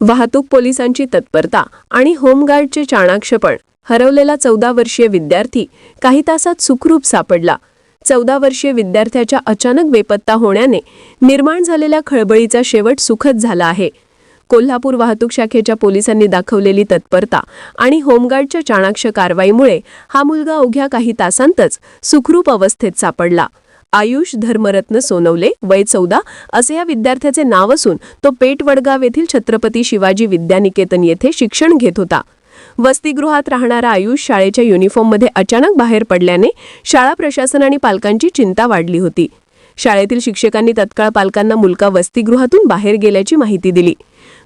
वाहतूक पोलिसांची तत्परता आणि होमगार्डचे चाणाक्षपण हरवलेला चौदा वर्षीय विद्यार्थी काही तासात सुखरूप सापडला. चौदा वर्षीय विद्यार्थ्याच्या अचानक बेपत्ता होण्याने निर्माण झालेल्या खळबळीचा शेवट सुखद झाला आहे. कोल्हापूर वाहतूक शाखेच्या पोलिसांनी दाखवलेली तत्परता आणि होमगार्डच्या चाणाक्ष कारवाईमुळे हा मुलगा अवघ्या काही तासांतच सुखरूप अवस्थेत सापडला. आयुष धर्मरत्न सोनवले वय चौदा असे या विद्यार्थ्याचे नाव असून तो पेटवडगाव येथील छत्रपती शिवाजी विद्यानिकेतन येथे शिक्षण घेत होता. वसतिगृहात राहणारा आयुष शाळेच्या युनिफॉर्ममध्ये अचानक बाहेर पडल्याने शाळा प्रशासन आणि पालकांची चिंता वाढली होती. शाळेतील शिक्षकांनी तत्काळ पालकांना मुलगा वसतिगृहातून बाहेर गेल्याची माहिती दिली.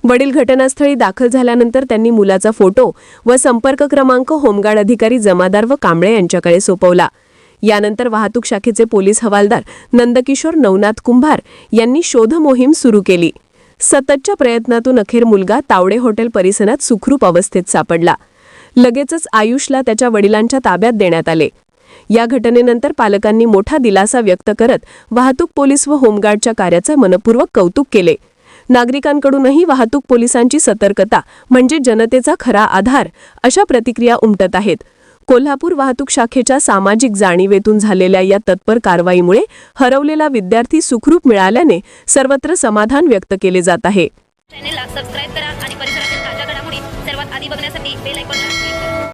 वडील घटनास्थळी दाखल झाल्यानंतर त्यांनी मुलाचा फोटो व संपर्क क्रमांक होमगार्ड अधिकारी जमादार व कांबळे यांच्याकडे सोपवला. यानंतर वाहतूक शाखेचे पोलीस हवालदार नंदकिशोर नवनाथ कुंभार यांनी शोध मोहीम सुरू केली. सततच्या प्रयत्नातून अखेर मुलगा तावडे हॉटेल परिसरात सुखरूप अवस्थेत सापडला. लगेचच आयुषला त्याच्या वडिलांच्या ताब्यात देण्यात आले. या घटनेनंतर पालकांनी मोठा दिलासा व्यक्त करत वाहतूक पोलीस व होमगार्डच्या कार्याचे मनपूर्वक कौतुक केले. नागरिकांकडूनही वाहतूक पोलिसांची सतर्कता म्हणजे जनतेचा खरा आधार अशा प्रतिक्रिया उमटत आहेत. कोल्हापूर वाहतूक शाखेच्या सामाजिक जाणीवेतून झालेल्या या तत्पर कारवाईमुळे हरवलेला विद्यार्थी सुखरूप मिळाल्याने सर्वत्र समाधान व्यक्त केले जात आहे. चॅनेलला सबस्क्राईब करा आणि परिसरातील ताज्या घडामोडी सर्वात आधी बघण्यासाठी बेल क्लिक करा.